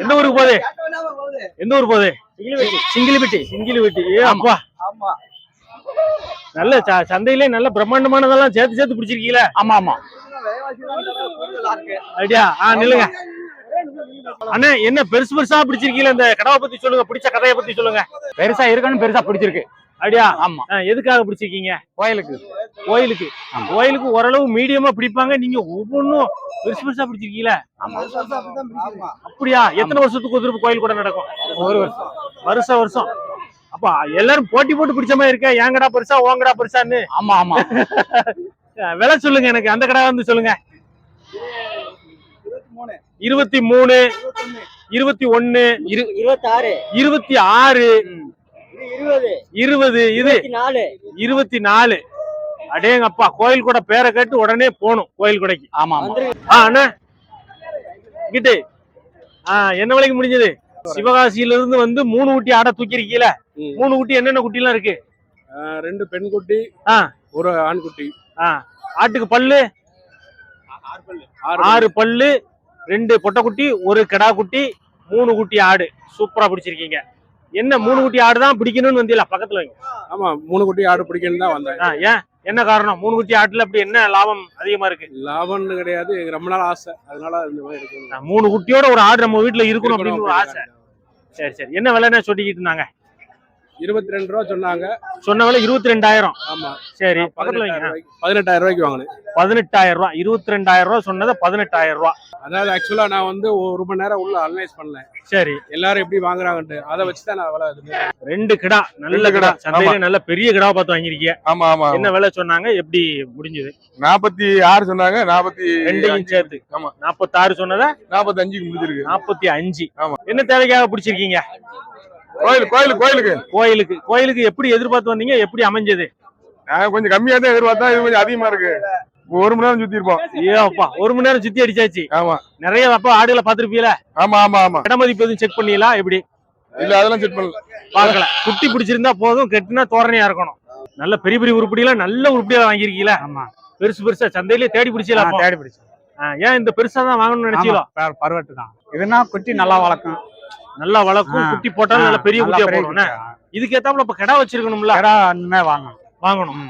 எந்த ஊருக்கு போகுது? எந்த ஊர் போகுது? சிங்கிலிப்பட்டி சிங்கிலிப்பட்டி ஏ அப்பா. ஆமா. நல்ல சந்தையிலே நல்ல பிரம்மாண்டமானதெல்லாம் சேர்த்து சேர்த்து பிடிச்சிருக்கீங்களே? ஆமா ஆமா. ஐடியா. ஆ நில்லுங்க. அண்ணா என்ன பெருசு பெருசா பிடிச்சிருக்கீங்களா? இந்த கடாவை பத்தி சொல்லுங்க பிடிச்ச கதையை பத்தி சொல்லுங்க. பெருசா இருக்கணும் பெருசா பிடிச்சிருக்கு. ஐடியா ஆமா. ஆ, எதுக்காக பிடிச்சிருக்கீங்க? கோயிலுக்கு. கோயிலுக்கு. கோயிலுக்கு ஓரளவு மீடியமா பிடிப்பாங்க. நீங்க ஒவ்வொன்றும் பெருசு பெருசா பிடிச்சிருக்கீங்களா? அப்படியா? எத்தனை வருஷத்துக்கு ஒரு கோயில் கூட நடக்கும்? ஒரு வருஷம். வருஷம் வருஷம். அப்ப எல்லாரும் போட்டி போட்டு பிடிச்ச மாதிரி இருக்க. ஏங்கடா பெருசா ஓங்கடா பெருசான்னு. ஆமா ஆமா. விலை சொல்லுங்க எனக்கு. அந்த கடை வந்து சொல்லுங்க. இருபத்தி மூணு இருபத்தி ஒன்னு இரு இருபத்தாறு இருபத்தி ஆறு இருபது. இருபது இது இருபத்தி நாலு. அடேங்கப்பா கோயில் கூட பேரை கேட்டு உடனே போகணும் கோயில் கொடைக்கு ஆமா. ஆ அண்ணா. கிட்டு ஆ என்ன விலைக்கு முடிஞ்சது? சிவகாசியில இருந்து வந்து மூணு குட்டி ஆடை தூக்கிருக்கீல. மூணு குட்டி என்னென்ன குட்டி எல்லாம் இருக்கு? ஆஹ் ரெண்டு பெண் குட்டி. ஒரு ஆண் குட்டி. ஆட்டுக்கு பல்லு? ஆறு பல்லு. ரெண்டு பொட்டைக்குட்டி ஒரு கிடா குட்டி மூணு குட்டி ஆடு. சூப்பரா பிடிச்சிருக்கீங்க. என்ன மூணு குட்டி ஆடு தான் பிடிக்கணும்னு வந்தீங்களா? பக்கத்துல வைங்க. ஆமா மூணு குட்டி ஆடு பிடிக்கணும் தான் வந்தேன். ஏன்? என்ன காரணம்? மூணு குட்டி ஆட்டுல அப்படி என்ன லாபம் அதிகமா இருக்கு? லாபம்னு கிடையாது ரொம்ப நாள் ஆசை. அதனால இந்த மாதிரி இருக்கு மூணு குட்டியோட ஒரு ஆடு நம்ம வீட்டுல இருக்கணும் அப்படின்னு ஒரு ஆசை. சரி சரி. என்ன விலைன்னு சொல்லிக்கிட்டு இருந்தாங்க? இருபத்தி ரெண்டு ரூபா சொன்னாங்க. சொன்ன விலை இருபத்தி ரெண்டாயிரம் ஆமா. சரி பக்கத்துல பதினெட்டாயிரம் வைங்க. ரூபாய்க்கு பதினெட்டாயிரம் ரூபாய்க்கு வாங்கினேன். பதினெட்டாயிரம் ரூபாய் இருபத்தி ரெண்டாயிரம் ரூபாய் சொன்னதை பதினெட்டாயிரம் ரூபாய் அதாவது ஆக்சுவலா நான் வந்து ஒரு மணி நேரம் உள்ள அனலைஸ் பண்ணேன். சரி. எல்லாரும் எப்படி வாங்குறாங்கன்ட்டு அதை வச்சு தான் நான் விலை இது ரெண்டு கிடா நல்ல ரெண்டு கிடா. கிடா, சந்தையில நல்ல பெரிய கிடாவை பார்த்து வாங்கிருக்கீங்க ஆமா ஆமா என்ன விலை சொன்னாங்க எப்படி முடிஞ்சது? நாற்பத்தி ஆறு சொன்னாங்க நாற்பத்தி ரெண்டையும் சேர்த்து. ஆமா. நாற்பத்தாறு சொன்னதை நாற்பத்தி அஞ்சுக்கு முடிஞ்சிருக்கு. நாற்பத்தி அஞ்சு. ஆமா. என்ன தேவைக்காக பிடிச்சிருக்கீங்க? கோயில் கோயில் கோயிலுக்கு. கோயிலுக்கு கோயிலுக்கு எப்படி எதிர்பார்த்து வந்தீங்க? எப்படி அமைஞ்சது? நான் கொஞ்சம் கம்மியா தான் எதிர்பார்த்தா இது கொஞ்சம் அதிகமா இருக்கு. ஒரு மணி நேரம் சுத்தி இருப்போம். ஏ அப்பா ஒரு மணி நேரம் சுத்தி அடிச்சாச்சு. ஆமா. நிறைய அப்பா ஆடுகளை பார்த்திருப்பீல? ஆமா ஆமா ஆமா. இட மதிப்பு எதுவும் செக் பண்ணிடலாம் எப்படி? இல்ல அதெல்லாம் செட் பண்ணல. பார்க்கல. குட்டி பிடிச்சிருந்தா போதும் கெட்டுனா தோரணையா இருக்கணும். நல்ல பெரிய பெரிய உருப்படியெல்லாம் நல்ல உருப்படியா வாங்கியிருக்கீங்களா ஆமா. பெருசு பெருசா சந்தையிலே தேடி பிடிச்சலாம் தேடி பிடிச்சு ஏன் இந்த பெருசா தான் வாங்கணும்னு நினைச்சீங்களோ? பருவட்டு தான். இதுனா குட்டி நல்லா வளர்க்கும். நல்லா வளர்க்கும். குட்டி போட்டாலும் நல்ல பெரிய குட்டியா போடும் இதுக்கு ஏத்தாப்புல இப்ப கிடா வச்சிருக்கணும்ல? கடை வாங்கணும். வாங்கணும்.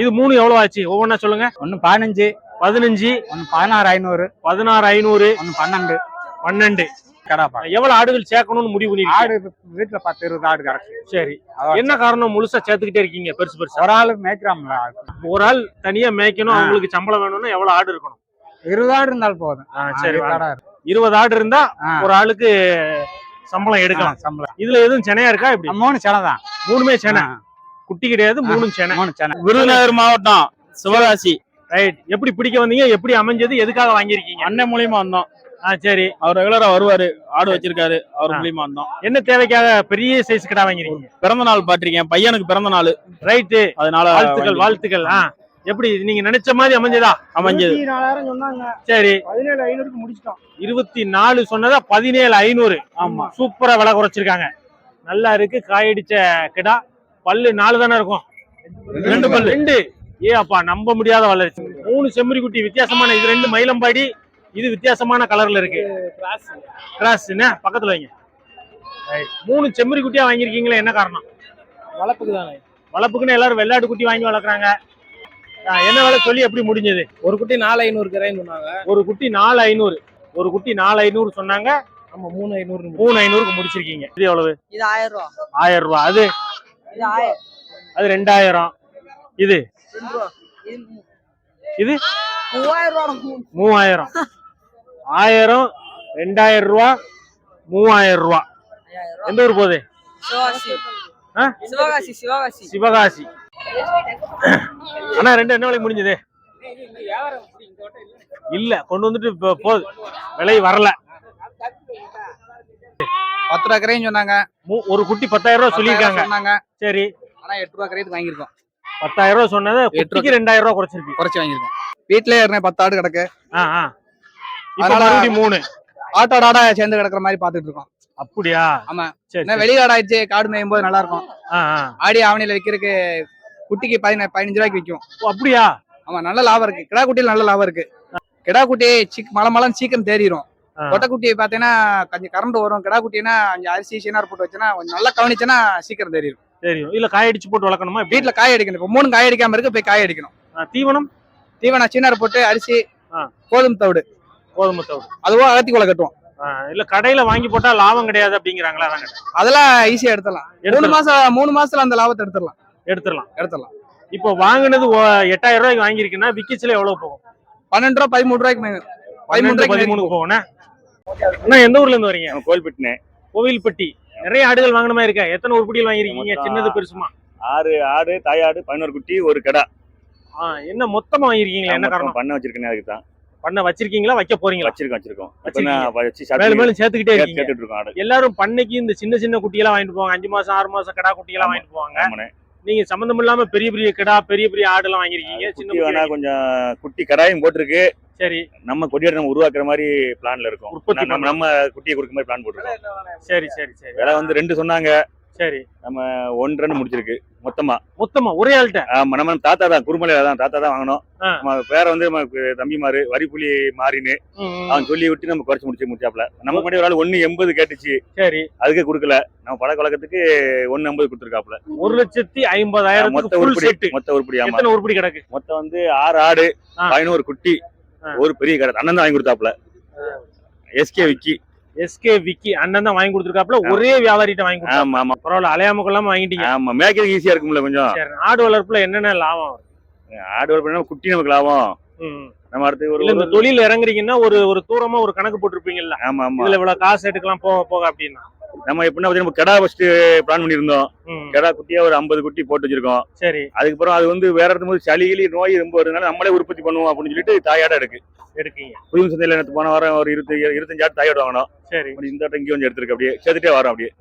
இது மூணு எவ்வளவு ஆச்சு? ஒவ்வொன்றா சொல்லுங்க. ஒன்னு பதினஞ்சு. பதினஞ்சு. ஒன்னு பதினாறு ஐநூறு. பதினாறு ஐநூறு. ஒன்னு பன்னெண்டு. பன்னெண்டு. கடை பாக்க எவ்வளவு ஆடுகள் சேர்க்கணும்னு முடிவு ஆடு வீட்டுல பத்து இருபது ஆடு கிடக்கு. சரி. என்ன காரணம்? முழுசா சேர்த்துக்கிட்டே இருக்கீங்க பெருசு பெருசா? ஒரு ஆளு மேய்க்கிறாம்ல ஒரு ஆள் தனியா மேய்க்கணும். அவங்களுக்கு சம்பளம் வேணும்னா எவ்வளவு ஆடு இருக்கணும்? இருபது ஆடு இருந்தாலும் போதும். சரி இருபது. ஆடு இருந்தா. ஒரு ஆளுக்கு சம்பளம் எடுக்கலாம். சம்பளம். இதுல எதுவும் சென்னையா இருக்கா இப்படி? மூணு செனை தான். மூணுமே சென்னை. குட்டி கிடையாது மூணும் சென்னை. மூணு செனை விருதுநகர் மாவட்டம் சிவகாசி. ரைட் எப்படி பிடிக்க வந்தீங்க? எப்படி அமைஞ்சது? எதுக்காக வாங்கியிருக்கீங்க? அண்ணன் மூலியமா வந்தோம். ஆ சரி. அவர் ரெகுலரா வருவாரு. ஆடு வச்சிருக்காரு. அவர். மூலியமா வந்தோம். என்ன தேவைக்காக பெரிய சைஸ் கிடா வாங்கிருக்கீங்க பிறந்த நாள் பாட்டிருக்கேன் பையனுக்கு பிறந்த நாள் ரைட்டு அதனால வாழ்த்துக்கள் வாழ்த்துக்கள். ஆ. எப்படி நீங்க நினைச்ச மாதிரி அமைஞ்சதா? அமைஞ்சது. நாலாயிரம் சொன்னாங்க. சரி. பதினேழு ஐநூறுக்கு முடிச்சிட்டோம். இருபத்தி நாலு சொன்னதா பதினேழு ஐநூறு. ஆமா. சூப்பரா விலை குறைச்சிருக்காங்க. நல்லா இருக்கு. காயடிச்ச கிடா. பல்லு நாலு தானே இருக்கும்? ரெண்டு பல்லு. ரெண்டு. ஏ அப்பா நம்ப முடியாத வளர்ச்சி மூணு செம்மறி குட்டி வித்தியாசமான இது ரெண்டு மயிலம்பாடி. இது வித்தியாசமான கலர்ல இருக்கு. கிராஸ். என்ன? பக்கத்துல வைங்க. மூணு செம்மறி குட்டியா வாங்கியிருக்கீங்களே என்ன காரணம்? வளர்ப்புக்கு தானே. வளர்ப்புக்குன்னு எல்லாரும் வெள்ளாடு குட்டி வாங்கி வளர்க்குறாங்க. என்ன விலை சொல்லி எப்படி முடிஞ்சது? ஒரு குட்டி நாலு ஐநூறு கரைன்னு சொன்னாங்க. ஒரு குட்டி நாலு ஐநூறு. ஒரு குட்டி நாலு ஐநூறு சொன்னாங்க. நம்ம மூணு ஐநூறு மூணு ஐநூறுக்கு முடிச்சிருக்கீங்க. இது எவ்வளவு? இது ஆயிரம் ரூபா. ஆயிரம் ரூபாய் அது? இது ஆயிரம். அது ரெண்டாயிரம். இது? ரூபா. இது மூவாயிரம் ரூபா. மூவாயிரம். ஆயிரம் ரெண்டாயிரம் ரூபா மூவாயிரம் ரூபா. ரூபா. எந்த ஊர் போகுது? சிவகாசி. சிவகாசி. அண்ணா ரெண்டு என்ன விலை முடிஞ்சது? இல்ல கொண்டு வந்துட்டு இப்ப போகுது விலை வரல. பத்து ரூபா கரையும் சொன்னாங்க. ஒரு குட்டி பத்தாயிரம் ரூபாய் சொல்லியிருக்காங்க. சொன்னாங்க. சரி. ஆனா எட்டு ரூபா கரையத்துக்கு வாங்கியிருக்கோம். பத்தாயிரம் ரூபாய் சொன்னதை எட்டு குட்டிக்கு ரெண்டாயிரம் ரூபாய் குறைச்சிருக்கு குறைச்சி வாங்கியிருக்கோம். வீட்லயே ஏறினேன் பத்து ஆடு கிடக்கு. மறுபடியும் மூணு. ஆட்டோட ஆடா சேர்ந்து கிடக்குற மாதிரி பாத்துட்டு இருக்கோம். அப்படியா? ஆமா. ஆயிடுச்சு காடு மேயும் போது நல்லா இருக்கும் ஆடி ஆவணியில விற்கிறதுக்கு குட்டிக்கு பதின பதினஞ்சு ரூபாய்க்கு விற்கும் ஓ, அப்படியா? ஆமா நல்ல லாபம் இருக்கு. கிடா குட்டியில நல்ல லாபம் இருக்கு. கிடா குட்டி சீக் மலை மலம் சீக்கிரம் தேறிடும் ஆ. கொட்டை குட்டியை பார்த்தீங்கன்னா கொஞ்சம் கரண்ட் வரும். கிடா குட்டினா கொஞ்சம் அரிசி சீனார் போட்டு வச்சுன்னா கொஞ்சம் நல்லா கவனிச்சேன்னா சீக்கிரம் தெரியும் தெரியும் இல்ல காய அடிச்சு போட்டு வளர்க்கணுமா? வீட்டுல காய அடிக்கணும். இப்போ மூணு காய அடிக்காம இருக்கு போய் காய அடிக்கணும். தீவனம்? தீவனம் சீனார் போட்டு அரிசி. கோதுமை தவிடு. கோதுமை தவிடு. அதுவும் அகத்தி கொலை கட்டுவோம். இல்ல கடையில வாங்கி போட்டா லாபம் கிடையாது அப்படிங்கிறாங்களா அதெல்லாம் ஈஸியா எடுத்துடலாம். மூணு. மாசம் மூணு மாசத்துல அந்த லாபத்தை எடுத்துடலாம். எடுத்துடலாம். எடுத்துடலாம். இப்போ வாங்குனது எட்டாயிரம் ரூபாய்க்கு வாங்கியிருக்குன்னா விக்கிச்சுல எவ்வளவு போகும்? பன்னெண்டு ரூபா பதிமூணு ரூபாய்க்கு பதிமூணு பதிமூணுக்கு போகும்ண்ணே அண்ணா எந்த ஊர்ல இருந்து வரீங்க? கோல்பட்டினே கோவில்பட்டி. நிறைய ஆடுகள் வாங்கின மாதிரி இருக்கா? எத்தனை உருப்படிகள் வாங்கிருக்கீங்க சின்னது பெருசுமா? ஆறு ஆடு தாயாடு பதினோரு குட்டி ஒரு கடை. என்ன மொத்தமா வாங்கிருக்கீங்களா என்ன காரணம்? பண்ண வச்சிருக்கேன் அதுக்கு தான். பண்ண வச்சிருக்கீங்களா? வைக்க போறீங்களா? வச்சிருக்கோம் வச்சிருக்கோம். மேலும் மேலும் சேர்த்துக்கிட்டே இருக்கீங்க. கேட்டுட்டு இருக்கோம் எல்லாரும் பண்ணைக்கு இந்த சின்ன சின்ன குட்டியெல்லாம் வாங்கிட்டு போவாங்க. அஞ்சு மாசம் ஆறு மாசம் கடா குட்டியெல்லாம். வாங்கிட்டு போவாங்க. நீங்க சம்பந்தம் இல்லாம பெரிய பெரிய கிடா பெரிய பெரிய ஆடுலாம் வாங்கிருக்கீங்க சின்ன வேணா கொஞ்சம் குட்டி கடாயும் போட்டிருக்கு. சரி. நம்ம கொடியாடு நம்ம உருவாக்குற மாதிரி பிளான்ல இருக்கும். உற்பத்தி நம்ம நம்ம குட்டியை கொடுக்க மாதிரி பிளான் போட்டிருக்கோம். சரி சரி சரி. விலை வந்து ரெண்டு சொன்னாங்க. சரி. நம்ம ஒன்று ரெண்டு முடிச்சிருக்கு மொத்தமா. மொத்தமா ஒரே ஆள்கிட்ட? ஆமா நம்ம தாத்தா தான் குருமலையில தான் தாத்தா தான் வாங்கணும். நம்ம பேர வந்து நமக்கு தம்பிமாரு வரிப்புலி மாறின்னு. அவன் சொல்லி விட்டு நம்ம குறைச்சு முடிச்சு முடிச்சாப்ல. நம்ம முன்னாடி ஒரு ஆள் ஒன்னு எண்பது கேட்டுச்சு. சரி. அதுக்கே கொடுக்கல. நம்ம பழக்க வழக்கத்துக்கு ஒன்னு ஐம்பது கொடுத்துருக்காப்ல. ஒரு லட்சத்தி ஐம்பதாயிரத்துக்கு மொத்த உருப்படி மொத்த உருப்படி ஆமா. உருப்படி கிடக்கு? மொத்தம் வந்து ஆறு ஆடு. பதினோரு குட்டி. ஒரு பெரிய கடை. அண்ணன் தான் வாங்கி கொடுத்தாப்ல. எஸ்கே விக்கி எஸ்கே விக்கி அண்ணன் தான் வாங்கி கொடுத்துருக்காப்புல ஒரே வியாபாரிட்ட வாங்கி ஆமா ஆமா. பரவாயில்ல அலையாம கொள்ளாம வாங்கிட்டீங்க. ஆமா மேய்க்கிறதுக்கு ஈஸியா இருக்கும்ல கொஞ்சம். சரி ஆடு வளர்ப்புல என்னென்ன லாபம்? ஆடு வளர்ப்பு குட்டி நமக்கு லாபம். நம்ம அடுத்து ஒரு இந்த தொழில் இறங்குறீங்கன்னா ஒரு ஒரு தூரமா ஒரு கணக்கு போட்டிருப்பீங்கல்ல. ஆமா ஆமா. இதுல இவ்வளவு காசு எடுக்கலாம் போக போக அப்படின்னா. நம்ம எப்படின்னா நம்ம கடா ஃபர்ஸ்ட் பிளான் பண்ணியிருந்தோம். கடா குட்டியா ஒரு ஐம்பது குட்டி போட்டு வச்சிருக்கோம். சரி. அதுக்கப்புறம் அது வந்து வேற இடத்துல போது சளி நோய் ரொம்ப வருதுனால நம்மளே உற்பத்தி பண்ணுவோம் அப்படின்னு சொல்லிட்டு தாயாடா இருக்கு எடுக்கீங்க. புதுமை சந்தையில போன வாரம் ஒரு இருபத்தி இருபத்தஞ்சு ஆடு தாயாடு வாங்கினோம். சரி. இந்த ஆட்டம் இங்கே கொஞ்சம் எடுத்திருக்கு அப்படியே சேர்த்துட்டே வரோம் அப்படியே.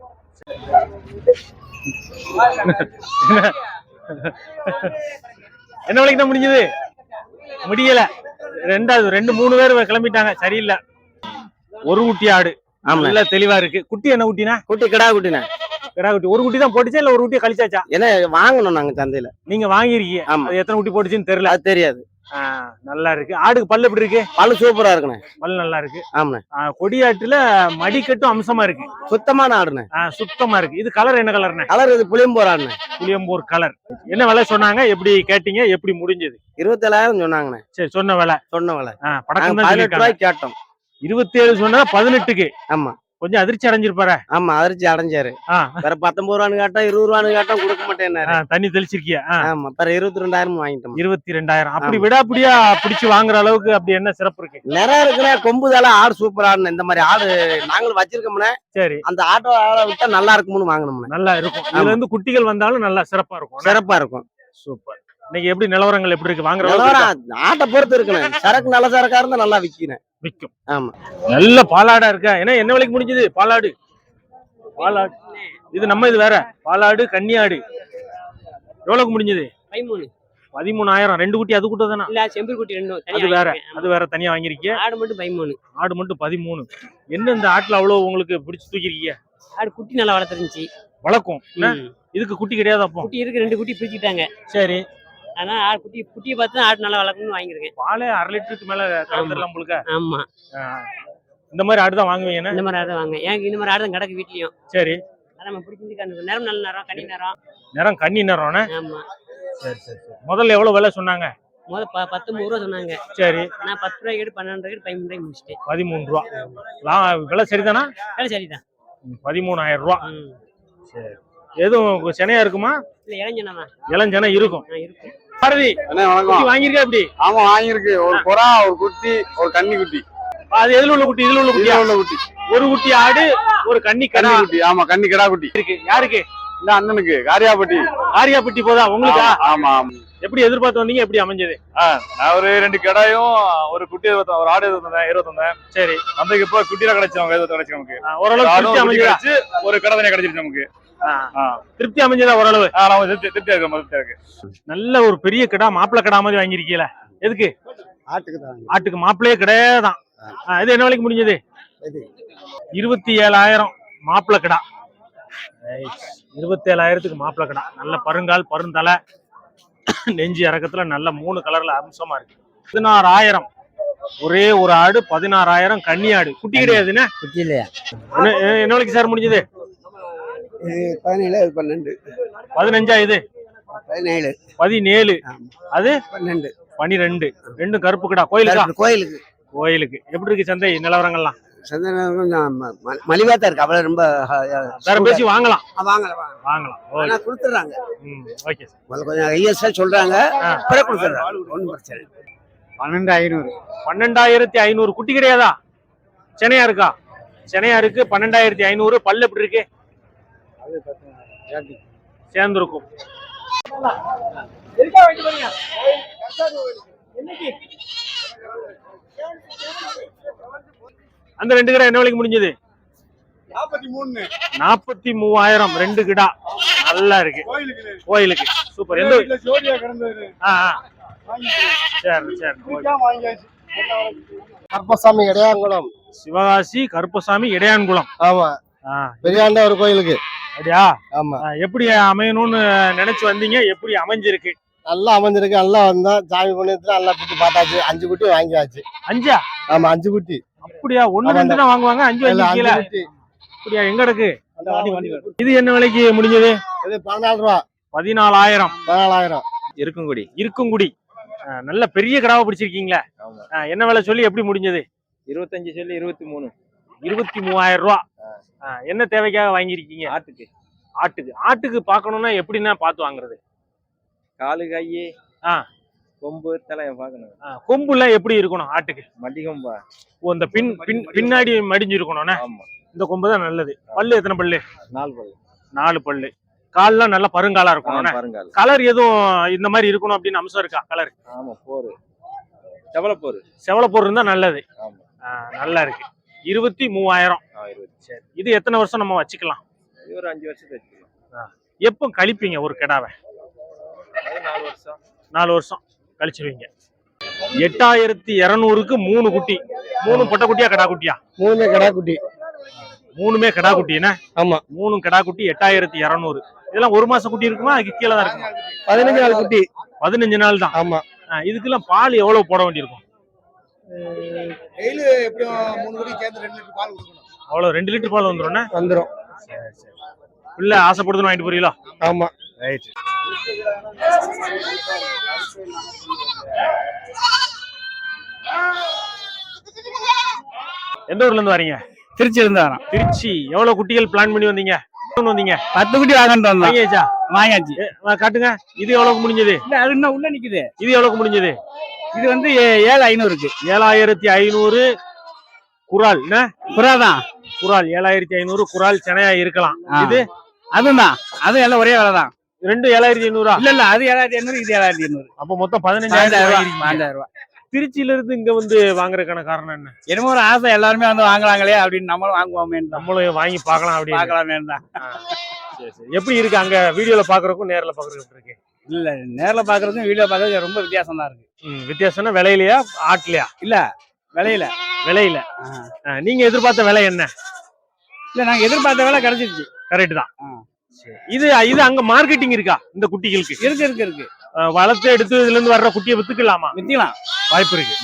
என்ன விலைக்கு தான் முடிஞ்சது? முடியல. ரெண்டாவது ரெண்டு மூணு பேர் கிளம்பிட்டாங்க. சரியில்லை. ஒரு குட்டி ஆடு. ஆமா நல்ல தெளிவா இருக்கு. குட்டி என்ன குட்டினா? குட்டி கிடா குட்டிண்ணே. கிடா குட்டி. ஒரு குட்டி தான் போட்டுச்சா இல்ல ஒரு குட்டியை கழிச்சாச்சா? என்ன வாங்கணும் நாங்க சந்தையில. நீங்க வாங்கிருக்கீங்க ஆமா அது எத்தனை குட்டி போட்டுச்சுன்னு தெரியல. அது தெரியாது. நல்லா இருக்கு. ஆடுக்கு பல்லு எப்படி இருக்கு? பல்லு சூப்பரா இருக்குண்ணே. பல்லு நல்லா இருக்கு. ஆமாண்ணே. ஆ, கொடியாட்டுல மடிக்கட்டும் அம்சமா இருக்கு. சுத்தமான ஆடுண்ணே. சுத்தமா இருக்கு. இது கலர் என்ன கலர்னு கலர் இது புளியம்போர் ஆடுண்ணே. புளியம்பூர் கலர் என்ன விலை சொன்னாங்க? எப்படி கேட்டீங்க? எப்படி முடிஞ்சது? இருபத்தேழாயிரம் சொன்னாங்கண்ணே. சரி சொன்ன விலை. சொன்ன விலை. படக்கம் கேட்டோம். இருபத்தி ஏழு சொன்னதா பதினெட்டுக்கு. ஆமா. கொஞ்சம் அதிர்ச்சி அடைஞ்சிருப்பாரு? ஆமா அதிர்ச்சி அடைஞ்சாரு. வேற பத்தொன்பது ரூபான்னு கேட்டா இருபது ரூபான்னு கேட்டா கொடுக்க மாட்டேன்னாரு. தண்ணி தெளிச்சிருக்கிய? ஆமா வேற இருபத்தி ரெண்டாயிரம் வாங்கிட்டோம். இருபத்தி ரெண்டாயிரம் அப்படி. விடாப்பிடியா பிடிச்சு வாங்குற அளவுக்கு அப்படி என்ன சிறப்பு இருக்கு? நிறைய இருக்குண்ணே கொம்புதால ஆடு சூப்பரா இந்த மாதிரி ஆடு நாங்களும் வச்சிருக்கோம்னே சரி. அந்த ஆட்டோ ஆடை விட்டா நல்லா இருக்கும்னு வாங்கணும்ண்ணே நல்லா இருக்கும். இதுல இருந்து குட்டிகள் வந்தாலும் நல்லா சிறப்பா இருக்கும். சிறப்பா இருக்கும். சூப்பர். இன்னைக்கு எப்படி நிலவரங்கள் எப்படி இருக்கு? வாங்குற? நிலவரம் ஆட்டை பொறுத்து இருக்குண்ணே. சரக்கு நல்ல சரக்கா இருந்தா நல்லா விற்கினேன் விக்கும். ஆமா. நல்ல பாலாடா இருக்கா? ஏன்னா என்ன விலைக்கு முடிஞ்சது? பாலாடு. பாலாடு. இது நம்ம இது வேற. பாலாடு கன்னியாடு. எவ்வளவுக்கு முடிஞ்சது? பதிமூணு. பதிமூணாயிரம். ரெண்டு குட்டி அது கூட்ட தானே? இல்ல செம்பூர் குட்டி ரெண்டும் அது வேற. அது வேற தனியா வாங்கிருக்கீங்க ஆடு மட்டும் பதிமூணு. ஆடு மட்டும் பதிமூணு. என்ன இந்த ஆட்டுல அவ்வளவு உங்களுக்கு பிடிச்சு தூக்கிருக்கீங்க ஆடு குட்டி நல்லா வளர்த்துருந்துச்சு. வழக்கம் என்ன? ம். இதுக்கு குட்டி கிடையாது அப்போ. குட்டி இருக்கு ரெண்டு குட்டி பிரிச்சுட்டாங்க சரி. அதனால ஆடு குட்டி குட்டியை பார்த்து ஆடு நல்லா வளர்க்கணும்னு வாங்கியிருக்கேன். பாலே அரை லிட்டருக்கு மேல கலந்துடலாம் உங்களுக்கு ஆமா. இந்த மாதிரி ஆடு தான் வாங்குவீங்க இந்த மாதிரி ஆடு தான் வாங்க எனக்கு இந்த மாதிரி ஆடு தான் கிடக்கு வீட்லயும்? சரி. நம்ம பிடிச்சிருந்து நேரம் நல்ல நேரம் கனி நேரம். நேரம் கன்னி நேரம்னே ஆமா. சரி சரி சரி. முதல்ல எவ்வளவு விலை சொன்னாங்க? முத ப- பத்தொன்பது ரூபா சொன்னாங்க. சரி. நான் பத்து ரூபாய்க்கு எடுத்து பன்னெண்டு ரூபாய்க்கு பதிமூணு ரூபாய்க்கு முடிச்சிட்டேன். பதிமூணு ரூபா. விலை சரிதானா? வேலை சரிதான். பதிமூணாயிரம் ரூபா. ம். எதுவும் சென்னையா இருக்குமா? இல்ல இளைஞனா தான் இளஞ்சனை இருக்கும். இருக்கும். பாரதி குட்டி வாங்கியிருக்கா எப்படி ஆமா வாங்கியிருக்கு. ஒரு புறா ஒரு குட்டி ஒரு கன்னி குட்டி. அது எதுல உள்ள குட்டி? இதுல உள்ள இதுல உள்ள குட்டி. ஒரு குட்டி ஆடு ஒரு கன்னி கன்னி குட்டி. ஆமா கன்னி கிடா குட்டி. இருக்கு. யாருக்கு? இந்த அண்ணனுக்கு காரியாபட்டி. ஆரியாப்பட்டி போதா? உங்களுக்கா? ஆமா ஆமா எப்படி எதிர்பார்த்து வந்தீங்க? எப்படி அமைஞ்சது? நான் ஒரு ரெண்டு கிடாயும் ஒரு குட்டி ஒரு ஆடு இருபத்தொந்தேன் இருபத்தொந்தேன் சரி. நமக்கு இப்போ குட்டியில கிடைச்சு நமக்கு இருபத்தி கிடைச்சு நமக்கு. ஆ, ஓரளவு ஆடும் திருப்தி குட்டி அமைஞ்சதா? கிடைச்சு ஒரு கடை தனியா கிடைச்சிருச்சு நமக்கு. திருப்தி அமைஞ்சதா ஓரளவு? ஆ, நம்ம திருப்தி திருப்தியா இருக்கு திருப்தியா இருக்கு. நல்ல ஒரு பெரிய கிடா மாப்பிளை கிடா மாதிரி வாங்கியிருக்கீல. எதுக்கு? ஆட்டுக்கு தான் ஆட்டுக்கு மாப்பிளையே கிடையாதான். இது என்ன விலைக்கு முடிஞ்சது? இருபத்தி ஏழாயிரம் மாப்பிளை கிடா. இருபத்தி ஏழாயிரத்துக்கு மாப்பிளை கிடா. நல்ல பருங்கால் பருந்தலை நெஞ்சு இறக்கத்துல நல்ல மூணு கலர்ல அம்சமா இருக்கு. பதினாறாயிரம். ஒரே ஒரு ஆடு பதினாறாயிரம் கன்னி ஆடு. குட்டி கிடையாதுண்ணே குட்டி இல்லையா? என்ன- என்ன- என்ன விலைக்கு சார் முடிஞ்சது? பதினேழு பன்னெண்டு. பதினஞ்சா இது? பதினேழு. பதினேழு. அது? பன்னெண்டு. பனிரெண்டு. ரெண்டும் கருப்பு கிடா கோயிலுக்கா கோயிலுக்கு. கோயிலுக்கு. எப்படி இருக்கு சந்தை நிலவரங்கள்லாம்? சந்தனம் கொஞ்சம் மலிவா தான் இருக்கு. அவ்வளவு ரொம்ப வேற பேசி வாங்கலாம். வாங்கல வாங்கலாம் ஆனா கொடுத்துறாங்க ஓகே சார். கொஞ்சம் ஐஎஸ்ஆ சொல்றாங்க. ஆ. அப்புறம் கொடுத்துறாங்க ஒன்றும் பிரச்சனை இல்லை. பன்னெண்டு ஐநூறு பன்னெண்டாயிரத்தி ஐநூறு. குட்டி கிடையாதா சென்னையா இருக்கா? சென்னையா இருக்கு. பன்னெண்டாயிரத்தி ஐநூறு. பல்லு எப்படி இருக்கு? சேர்ந்துருக்கும். அந்த ரெண்டு கிடா என்ன விலைக்கு முடிஞ்சது? நாற்பத்தி நாற்பத்தி மூவாயிரம் ரெண்டு கிடா. நல்லா இருக்கு. கோயிலுக்கு சூப்பர். எந்த. சரி கருப்பசாமி இடையாங்குளம். சிவகாசி கருப்பசாமி இடையான்குளம். ஆமா. ஆ, பெரியாண்ட ஒரு கோயிலுக்கு. அப்படியா? ஆமா. ஆ, எப்படி அமையணும்னு நினைச்சு வந்தீங்க? எப்படி அமைஞ்சிருக்கு? நல்லா அமைஞ்சிருக்கு நல்லா வந்தோம் சாமி புண்ணியத்துல நல்லா குட்டி பார்த்தாச்சு. அஞ்சு குட்டி வாங்கியாச்சு. அஞ்சா? ஆமா அஞ்சு குட்டி. அப்படியா? ஒண்ணு ரெண்டு தான் வாங்குவாங்க அஞ்சு அப்படியா? எங்க இருக்கு. இது என்ன விலைக்கு முடிஞ்சது? இது பதினாலு ரூபா. பதினாலாயிரம். பதினாலாயிரம். இருக்குங்குடி. இருக்குங்குடி. ஆ, நல்ல பெரிய கிடாவை பிடிச்சிருக்கீங்களே. என்ன விலை சொல்லி எப்படி முடிஞ்சது? இருபத்தஞ்சு சொல்லி இருபத்தி மூணு. இருபத்தி மூவாயிரம் ரூபா. என்ன தேவைக்காக வாங்கியிருக்கீங்க? ஆட்டுக்கு. ஆட்டுக்கு. ஆட்டுக்கு பார்க்கணும்னா எப்படின்னா பார்த்து வாங்குறது? காலு கையே ஆ. கொம்பு தலையை பார்க்கணும். ஆ, கொம்புல எப்படி இருக்கணும் ஆட்டுக்கு? மடி கொம்பா ஓ இந்த பின் பின் பின்னாடி மடிஞ்சு இருக்கணும்னா? ஆமா. இந்த கொம்பு தான் நல்லது. பல்லு எத்தனை பல்லு? நாலு பல்லு. நாலு பல்லு. கால்லாம் நல்லா பருங்காலா இருக்கணும் பாருங்கால். கலர் எதுவும் இந்த மாதிரி இருக்கணும் அப்படின்னு அம்சம் இருக்கா கலர்? ஆமா போரு. செவல போரு செவலப்பூர் இருந்தா நல்லது. நல்லா இருக்கு. இருபத்தி மூவாயிரம். இது எத்தனை வருஷம் நம்ம வச்சுக்கலாம்? ஒரு அஞ்சு வருஷத்துக்கு வச்சுக்கலாம். எப்போ கழிப்பீங்க ஒரு கிடாவை? நாலு வருஷம். நாலு வருஷம் கழிச்சிருவீங்க. எட்டாயிரத்தி இருநூறுக்கு மூணு குட்டி. மூணு பொட்டை குட்டியா கடா குட்டியா மூணு கடா குட்டி மூணுமே கடா குட்டி என்ன? ஆமா. மூணு கடா குட்டி எட்டாயிரத்தி இருநூறு. இதெல்லாம் ஒரு மாசம் குட்டி இருக்குமா? அதுக்கு கீழே தான் இருக்குமா? பதினஞ்சு நாள் குட்டி. பதினஞ்சு நாள் தான். ஆமா. இதுக்கெல்லாம் பால் எவ்வளவு போட வேண்டியிருக்கும்? டெய்லி எப்படியும் மூணு மணிக்கு சேர்ந்து ரெண்டு லிட்டர் பால் கொடுக்கணும். அவ்வளவு ரெண்டு லிட்டர் பால் வந்துடும் வந்துரும். பிள்ளை ஆசைப்படுதுன்னு வாங்கிட்டு போறீங்களா? ஆமா. ரைட் எந்த ஊர்ல இருந்து வரீங்க? திருச்சி இருந்து வரோம் திருச்சி. எவ்வளவு குட்டிகள் பிளான் பண்ணி வந்தீங்க? வந்தீங்க? பத்து குட்டி வாங்கிட்டு வந்தோம். வாங்கியாச்சா? வாங்கியாச்சு. காட்டுங்க. இது எவ்வளவுக்கு முடிஞ்சது? இல்ல அது இன்னும் உள்ள நிக்குது. இது எவ்வளவுக்கு முடிஞ்சது? இது வந்து ஏழு ஐநூறுக்கு. ஏழாயிரத்தி ஐநூறு குரால். என்ன? புறாதான் குரால். ஏழாயிரத்தி ஐநூறு குரால் சென்னையா இருக்கலாம். இது அதுதான். அதுவும் எல்லாம் ஒரே விலை தான் ரெண்டு ஏழாயிரத்தி ஐநூறா? இல்ல இல்ல. அது ஏழாயிரத்தி ஐநூறு இது ஏழாயிரத்தி ஐநூறு. அப்ப மொத்தம் பதினஞ்சாயிரம் பதினஞ்சாயிரம் ரூபாய் திருச்சியில இருந்து இங்க வந்து வாங்குறதுக்கான காரணம் என்ன? என்னமோ ஒரு ஆசை. எல்லாருமே வந்து வாங்குறாங்களே அப்படின்னு நம்மளும் வாங்குவோமே நம்மளும் வாங்கி பார்க்கலாம் அப்படின்னு. பார்க்கலாமே தான். எப்படி இருக்கு அங்க? வீடியோல பாக்குறதுக்கும் நேர்ல பாக்குறதுக்கும் எப்படி இருக்கு? இல்ல நேர்ல பாக்குறதுக்கும் வீடியோ பாக்குறதுக்கும் ரொம்ப வித்தியாசம் தான் இருக்கு வித்தியாசம்னா விலையிலயா ஆட்லயா விலையில. விலையில. ஆ, நீங்க எதிர்பார்த்த விலை என்ன? இல்ல நாங்க எதிர்பார்த்த வேலை கிடைச்சிருச்சு. கரெக்ட் தான். இது இது அங்க மார்க்கெட்டிங் இருக்கா இந்த குட்டிகளுக்கு? இருக்கு இருக்கு இருக்கு. வளர்த்து எடுத்து இதுல இருந்து வர்ற குட்டியை வித்துக்கலாமா? வித்திக்கலாம். வாய்ப்பு இருக்கு.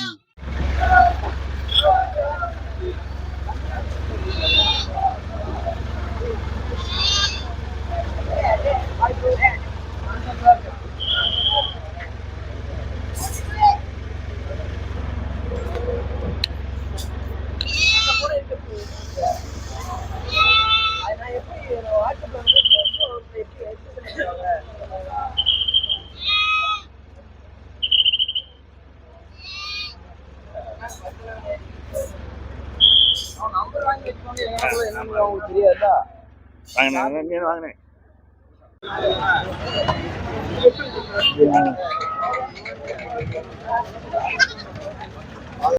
வாங்கினேன் வாங்கினேன்